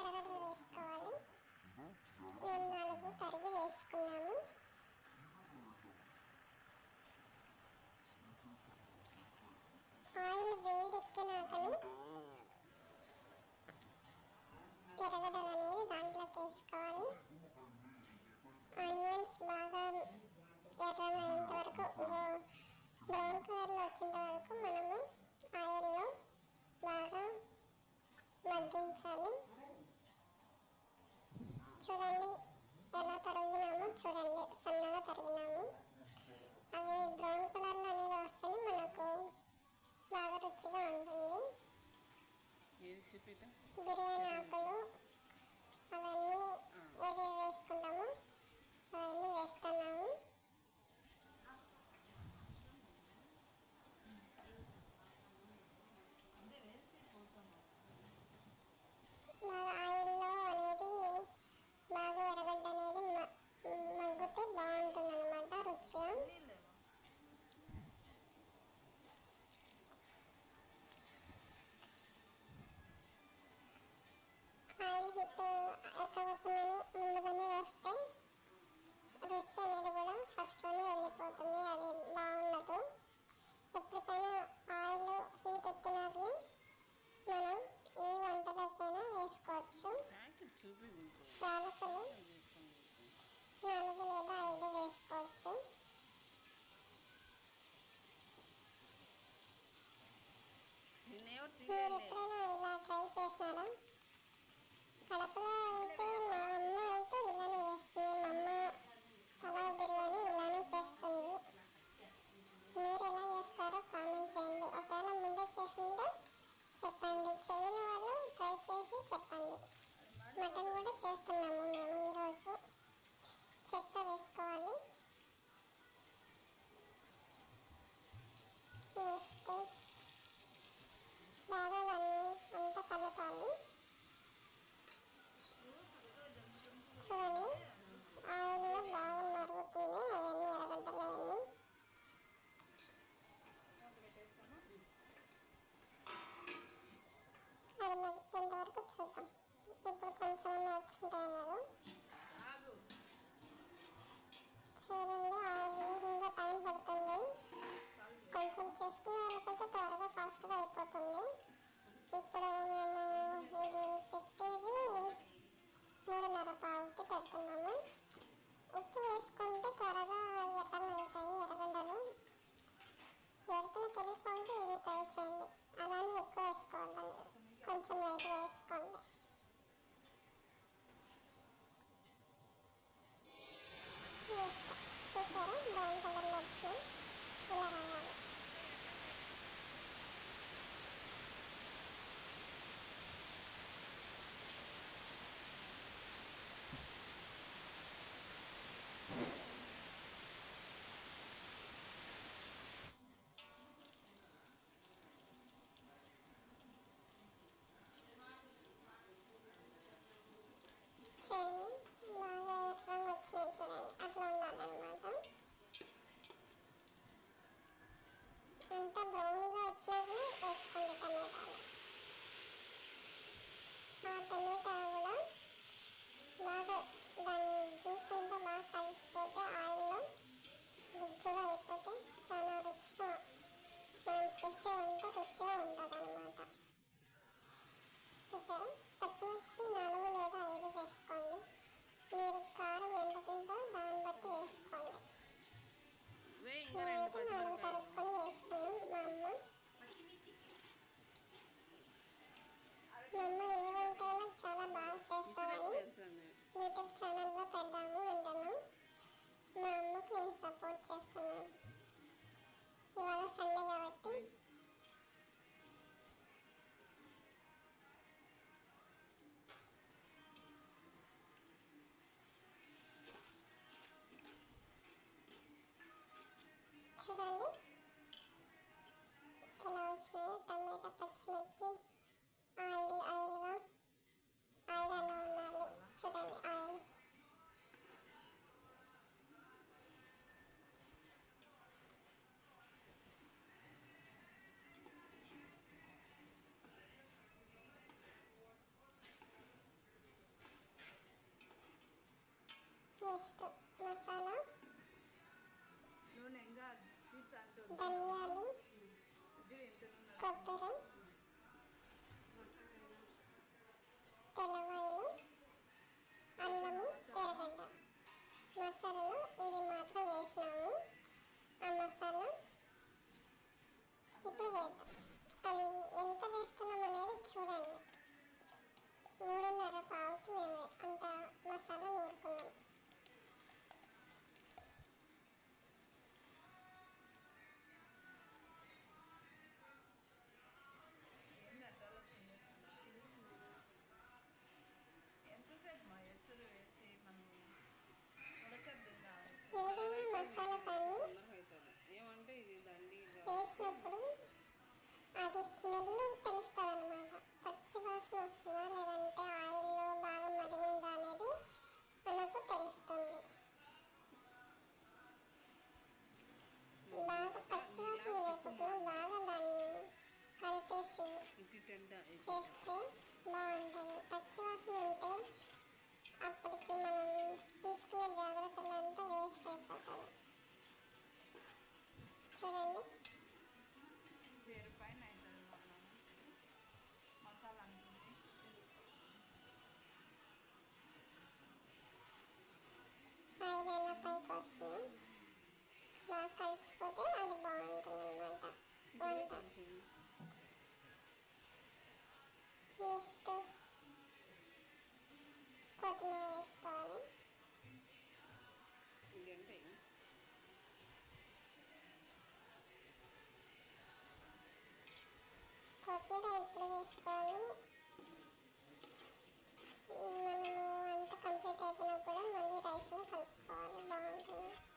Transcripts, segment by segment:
ఎర్రగడ్డలు వేసుకోవాలి. మేము నాలుగు తరిగి వేసుకున్నాము. ఆయిల్ వేడెక్కినాకని ఎర్రగడ్డలు అనేది దాంట్లోకి వేసుకోవాలి. ఆనియన్స్ బాగా ఎర్రగైనంత వరకు బ్రౌన్ కలర్లో వచ్చేంత వరకు మనము ఆయిల్లో బాగా మగ్గించాలి. చూడండి ఎలా తరిగినామో చూడండి. సన్నగా తరిగినాము. అవి బ్రౌన్ కలర్లో అనేది వస్తేనే మనకు బాగా రుచిగా ఉంటుంది. బిర్యానీ ఆకులు అవన్నీ ఏవి వేసుకుంటాము అవన్నీ వేస్తున్నాము బాగా ఆయిల్లో అనేది బాగా ఎర్రగడ్డ అనేది మ- మగ్గితే బాగుంటుంది అనమాట రుచిగా ఆయిల్ హిట్ ఎక్కకుండానే ముందుగానే వేస్తే రుచి అనేది కూడా ఫస్ట్లోనే వెళ్ళిపోతుంది అది బాగుండదు. ఎప్పటికైనా ఆయిల్ హీట్ ఎక్కినాకనే మనం ఏ వంటలకైనా వేసుకోవచ్చు ప్యాకెట్ చూపి కొంచెం యాలకులు నాలుగు లేదా ఐదు వేసుకోవచ్చు నేనెవరు మీరు తినలేదు ఎప్పుడైనా ఇలా ట్రై చేసినారా కడపలో అయితే మా అమ్మ అయితే ఇలానే చేస్తుంది మా అమ్మ పలావ్ బిర్యానీ ఇలానే చేస్తుంది మీరు ఎలా చేస్తారో కామెంట్ చేయండి ఒకవేళ ముందే చేసింటే చెప్పండి చేయని వాళ్ళు ట్రై చేసి చెప్పండి మటన్ కూడా చేస్తున్నాము మేము ఈరోజు చెక్క వేసుకోవాలి నెక్స్ట్ బాగా దాన్ని అంతా కలపాలి చూడండి ఆయిల్లో బాగా మరుగుతుంది అవన్నీ ఎర్రగడ్డలు అవన్నీ అది మగ్గేంత వరకు చూద్దాం ఇప్పుడు కొంచెం చూడండి ఆయిల్ ఇంకా టైం పడుతుంది కొంచెం చేసుకునే వాళ్ళకైతే త్వరగా ఫాస్ట్గా అయిపోతుంది ఇప్పుడు మేము ఇది పెట్టేది మూడున్నర పావుకి పెడుతున్నాము ఉప్పు వేసుకుంటే త్వరగా ఎర్రమవుతాయి ఎర్రగడ్డలు ఎవరికైనా తెలియకుండా ఇవి ట్రై చేయండి అలానే ఎక్కువ వేసుకోవద్దండి కొంచెం లైట్గా వేసుకోండి నెక్స్ట్ చూసారా బ్రౌన్ కలర్లో వచ్చి ఇలా రావాలి చేయండి బాగా ఎర్రగా వచ్చినాయి చూడండి అట్లా ఉండాలన్నమాట అంత బ్రౌన్గా వచ్చినవి వేసుకోండి టమాటాలు ఆ టమాటా కూడా బాగా దాని జ్యూస్ అంతా బాగా కలిసిపోతే ఆయిల్లో గుజ్జుగా అయిపోతే చాలా రుచిగా చేసే వంట రుచిగా ఉంటుంది అనమాట చూసారా పచ్చిమిర్చి నాలుగు లేదా ఐదు వేసుకోండి. మీరు కారం ఎంత తింటారో దాన్ని బట్టి వేసుకోండి. నేనైతే నాలుగు తరుపుకొని వేసుకున్నాను. మా అమ్మ మా అమ్మ ఏ వంటైనా చాలా బాగా చేస్తామని యూట్యూబ్ ఛానల్లో పెడదాము అంటాను మా అమ్మకు నేను సపోర్ట్ చేస్తున్నాను చూడండి ఎలా వచ్చినాయి టమాటా పచ్చిమిర్చి ఆయిల్ ఆయిల్గా ఆయిల్ అలా ఉండాలి. చూడండి ఆయిల్. Yes, ధనియాలు ఇది ఎంత కొబ్బరి తెల్లవాయలు అల్లము ఎర్రగడ్డ. మసాలాలో ఇది మాత్రం వేసినాము. ఆ మసాలా ఇప్పుడు వేద్దాం. అది ఎంత వేస్తున్నాం అనేది చూడండి. మూడున్నర వేసినప్పుడు అది స్మెల్ తెలుస్తుంది అనమాట పచ్చి వాసన వస్తుందా లేదంటే ఆయిల్లో బాగా మరిగిందా అనేది మనకు తెలుస్తుంది. బాగా పచ్చి వాసన లేకుండా బాగా దాన్ని కలిపేసి చేస్తే బాగుంటుంది. పచ్చి వాసన ఉంటే అప్పటికి మనం తీసుకున్న జాగ్రత్తలంతా వేస్ట్ అయిపోతుంది చూడండి. ఐదైనా పైకి వస్తుంది బాగా కలిసిపోతే అది బాగుంటుంది అనమాట వంట నెక్స్ట్ కొత్తిమీర వేసుకోవాలి కొత్తిమీర ఇప్పుడు వేసుకోవాలి. I have no problem, only rice and alcohol bound.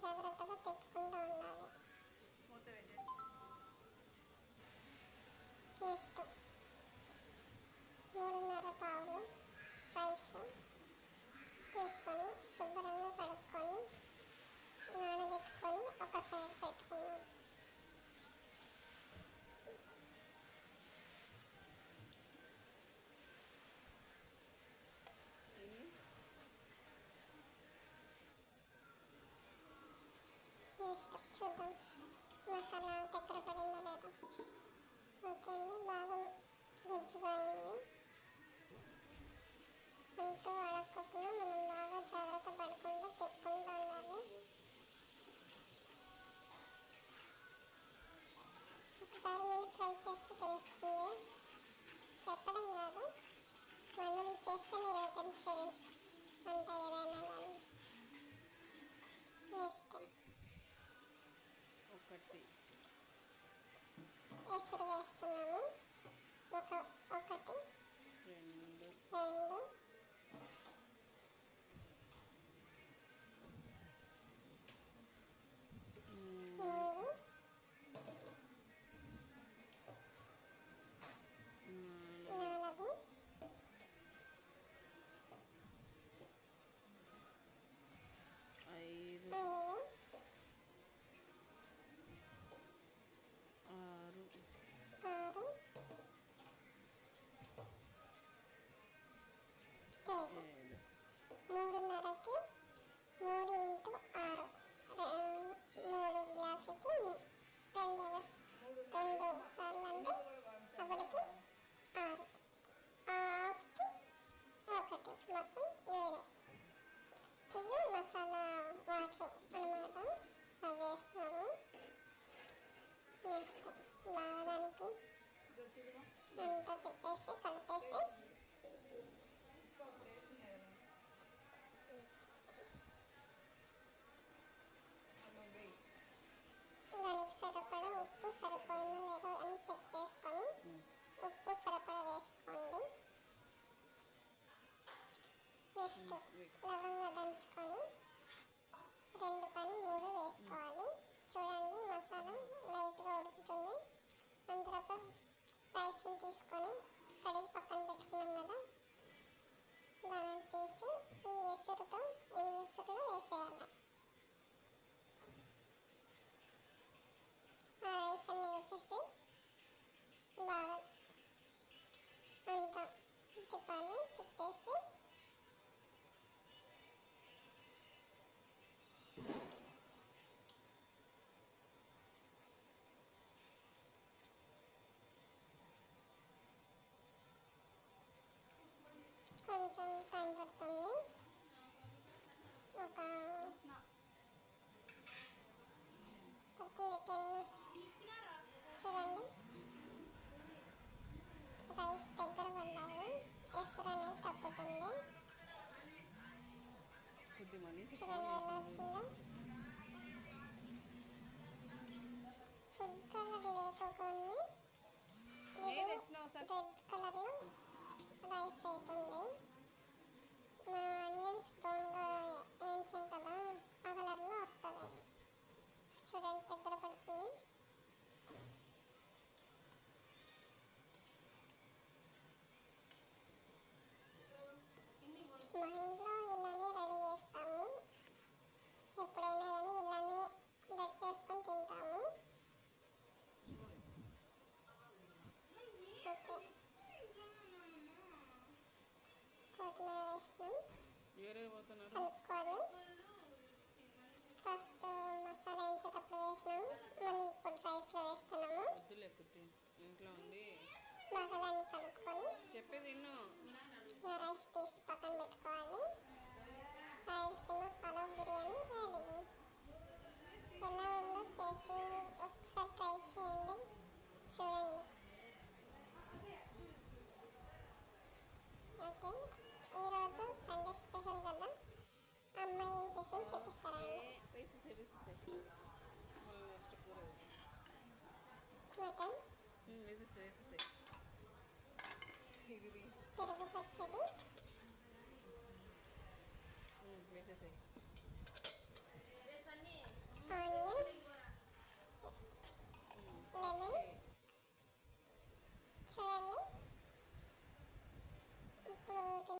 జాగ్రత్తగా తిప్పుకుంటూ ఉండాలి నెక్స్ట్ మూడున్నర పావులు రైస్ తీసుకొని శుభ్రంగా కడుక్కొని నానబెట్టుకొని ఒక సైడ్ పెట్టుకున్నాం నెక్స్ట్ చూద్దాం మసాలా దగ్గర పడిందో లేదో ఓకే అండి బాగా రుచిగా అయింది అంతా అడగకుండా మనం బాగా జాగ్రత్త పడకుండా తిప్పుకుంటూ ఉండాలి ఒకసారి మీరు ట్రై చేస్తే తెలుస్తుంది చెప్పడం కాదు. మనం చేస్తేనే మీరు తెలుస్తుంది. అంత ఏదైనా కానీ నెక్స్ట్ ఒకటి ఎసురు వేస్తున్నాము ఒక ఒకటి. రెండు. మొత్తం ఏడు. ఇవి మసాలా వాటర్ అనమాట అవి వేస్తాము నెక్స్ట్ బాగా దానికి అంతా తిప్పేసి కలిపేసి. దానికి సరిపడా ఉప్పు సరిపోయిందో లేదో అని వేసుకో లవంగా దంచుకొని రెండు పని మూడు వేసుకోవాలి. చూడండి మసాలా లైట్గా ఉడుకుతుంది. అందులో రైస్ని తీసుకొని కడిగి పక్కన పెట్టుకున్నాం కదా. దాన్ని తీసి ఈ ఎసురుతో ఈ ఎసురులో వేసేయాలి. కొంచెం టైం పడుతుంది. ఒక పడుతుంది టెన్ చూడండి. రైస్ దగ్గర పడ్డాము ఎసురు అనేది తగ్గుతుంది చూడండి ఎలా వచ్చిందో ఫుడ్ కలర్ లేకపోతుంది ఏది ఇది తెచ్చినావు సార్ రెడ్ కలర్లో రైస్ అవుతుంది మా ఆనియన్స్ బ్రౌన్గా వేయించాం కదా ఆ కలర్లో వస్తుంది చూడండి దగ్గర పడుతుంది మా ఇంట్లో ఇలానే రెడీ చేస్తాము. ఎప్పుడైనా కానీ ఇలానే రెడీ చేసుకొని తింటాము. ఓకే. కొత్తిమీర వేసినాం. కలుపుకొని ఫస్ట్ మసాలా వేసేటప్పుడు వేసినాం. మళ్ళీ ఇప్పుడు రైస్లో వేస్తున్నాము. బాగా దాన్ని కలుపుకొని చెప్పేది ఆ రైస్ తీసి పక్కన పెట్టుకోవాలి రాయలసీమ పలావ్ బిర్యానీ రెడీ ఎలా ఉందో చేసి ఒకసారి ట్రై చేయండి చూడండి ఓకే ఈరోజు సండే స్పెషల్ కదా అమ్మాయి ఏం చేసింది 비비비. 그리고 배추도? 응, 메세세. 어니, 레몬, 계란이, 이쁘게.